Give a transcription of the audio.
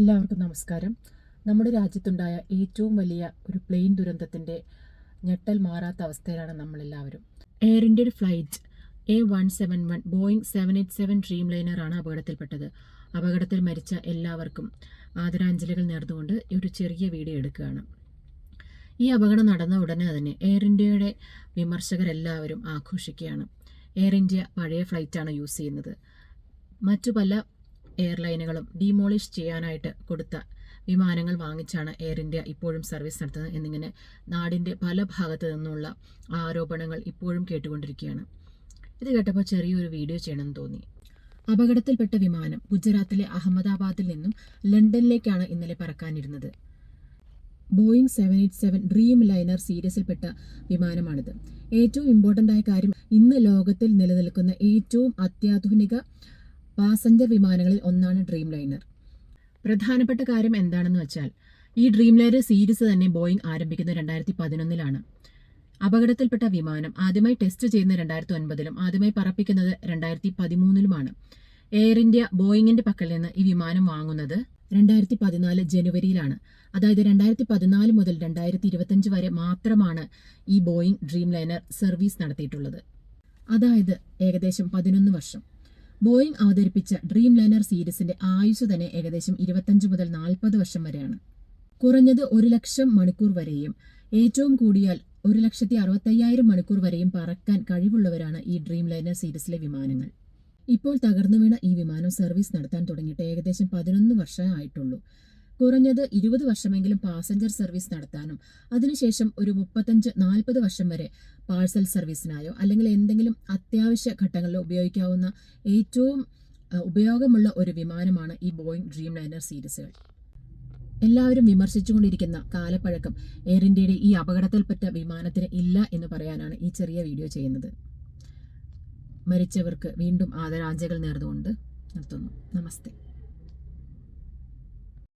എല്ലാവർക്കും നമസ്കാരം. നമ്മുടെ രാജ്യത്തുണ്ടായ ഏറ്റവും വലിയ ഒരു പ്ലെയിൻ ദുരന്തത്തിന്റെ ഞെട്ടൽ മാറാത്ത അവസ്ഥയിലാണ് നമ്മളെല്ലാവരും. എയർ ഇന്ത്യയുടെ flight A one seven one Boeing seven eight seven dream ലൈനറാണ് അപകടത്തിൽപ്പെട്ടത്. അപകടത്തിൽ മരിച്ച എല്ലാവർക്കും ആദരാഞ്ജലികൾ നേർന്നുകൊണ്ട് ഒരു ചെറിയ വീഡിയോ എടുക്കുകയാണ്. ഈ അപകടം നടന്ന ഉടനെ തന്നെ എയർ ഇന്ത്യയുടെ വിമർശകരെല്ലാവരും ആഘോഷിക്കുകയാണ്. എയർ ഇന്ത്യ പഴയ ഫ്ലൈറ്റാണ് യൂസ് ചെയ്യുന്നത്. മറ്റു പല എയർലൈനുകളും ഡിമോളിഷ് ചെയ്യാനായിട്ട് കൊടുത്ത വിമാനങ്ങൾ വാങ്ങിച്ചാണ് എയർ ഇന്ത്യ ഇപ്പോഴും സർവീസ് നടത്തുന്നത് എന്നിങ്ങനെ നാടിന്റെ പല ഭാഗത്തു നിന്നുള്ള ആരോപണങ്ങൾ ഇപ്പോഴും കേട്ടുകൊണ്ടിരിക്കുകയാണ്. ഇത് കേട്ടപ്പോൾ ചെറിയൊരു വീഡിയോ ചെയ്യണമെന്ന് തോന്നി. അപകടത്തിൽപ്പെട്ട വിമാനം ഗുജറാത്തിലെ അഹമ്മദാബാദിൽ നിന്നും ലണ്ടനിലേക്കാണ് ഇന്നലെ പറക്കാനിരുന്നത്. Boeing seven eight seven Dreamliner സീരീസിൽപ്പെട്ട വിമാനമാണിത്. ഏറ്റവും ഇമ്പോർട്ടന്റ് ആയ കാര്യം ഇന്ന് ലോകത്തിൽ നിലനിൽക്കുന്ന ഏറ്റവും അത്യാധുനിക പാസഞ്ചർ വിമാനങ്ങളിൽ ഒന്നാണ് ഡ്രീം ലൈനർ പ്രധാനപ്പെട്ട കാര്യം എന്താണെന്ന് വെച്ചാൽ ഈ ഡ്രീം ലൈനർ സീരീസ് തന്നെ ബോയിങ് ആരംഭിക്കുന്നത് രണ്ടായിരത്തി പതിനൊന്നിലാണ് അപകടത്തിൽപ്പെട്ട വിമാനം ആദ്യമായി ടെസ്റ്റ് ചെയ്യുന്ന രണ്ടായിരത്തി ഒൻപതിലും ആദ്യമായി പറപ്പിക്കുന്നത് രണ്ടായിരത്തി പതിമൂന്നിലുമാണ് എയർ ഇന്ത്യ ബോയിങ്ങിന്റെ പക്കൽ നിന്ന് ഈ വിമാനം വാങ്ങുന്നത് രണ്ടായിരത്തി പതിനാല് ജനുവരിയിലാണ്. അതായത് രണ്ടായിരത്തി പതിനാല് മുതൽ രണ്ടായിരത്തി ഇരുപത്തഞ്ച് വരെ മാത്രമാണ് ഈ ബോയിങ് ഡ്രീം ലൈനർ സർവീസ് നടത്തിയിട്ടുള്ളത്. അതായത് ഏകദേശം പതിനൊന്ന് വർഷം. ബോയിങ് അവതരിപ്പിച്ച ഡ്രീം ലൈനർ സീരീസിന്റെ ആയുസ് തന്നെ ഏകദേശം ഇരുപത്തഞ്ച് മുതൽ നാൽപ്പത് വർഷം വരെയാണ്. കുറഞ്ഞത് ഒരു ലക്ഷം മണിക്കൂർ വരെയും ഏറ്റവും കൂടിയാൽ ഒരു ലക്ഷത്തി അറുപത്തയ്യായിരം മണിക്കൂർ വരെയും പറക്കാൻ കഴിവുള്ളവരാണ് ഈ ഡ്രീം ലൈനർ സീരീസിലെ വിമാനങ്ങൾ. ഇപ്പോൾ തകർന്നു വീണ ഈ വിമാനം സർവീസ് നടത്താൻ തുടങ്ങിയിട്ട് ഏകദേശം പതിനൊന്ന് വർഷമേ ആയിട്ടുള്ളൂ. കുറഞ്ഞത് ഇരുപത് വർഷമെങ്കിലും പാസഞ്ചർ സർവീസ് നടത്താനും അതിനുശേഷം ഒരു മുപ്പത്തഞ്ച് നാൽപ്പത് വർഷം വരെ പാഴ്സൽ സർവീസിനായോ അല്ലെങ്കിൽ എന്തെങ്കിലും അത്യാവശ്യ ഘട്ടങ്ങളിൽ ഉപയോഗിക്കാവുന്ന ഏറ്റവും ഉപയോഗമുള്ള ഒരു വിമാനമാണ് ഈ ബോയിങ് ഡ്രീം ലൈനർ സീരീസുകൾ. എല്ലാവരും വിമർശിച്ചുകൊണ്ടിരിക്കുന്ന കാലപ്പഴക്കം എയർ ഇന്ത്യയുടെ ഈ അപകടത്തിൽപ്പെട്ട വിമാനത്തിന് ഇല്ല എന്ന് പറയാനാണ് ഈ ചെറിയ വീഡിയോ ചെയ്യുന്നത്. മരിച്ചവർക്ക് വീണ്ടും ആദരാഞ്ജലികൾ നേർന്നുകൊണ്ട് നിർത്തുന്നു. നമസ്തേ.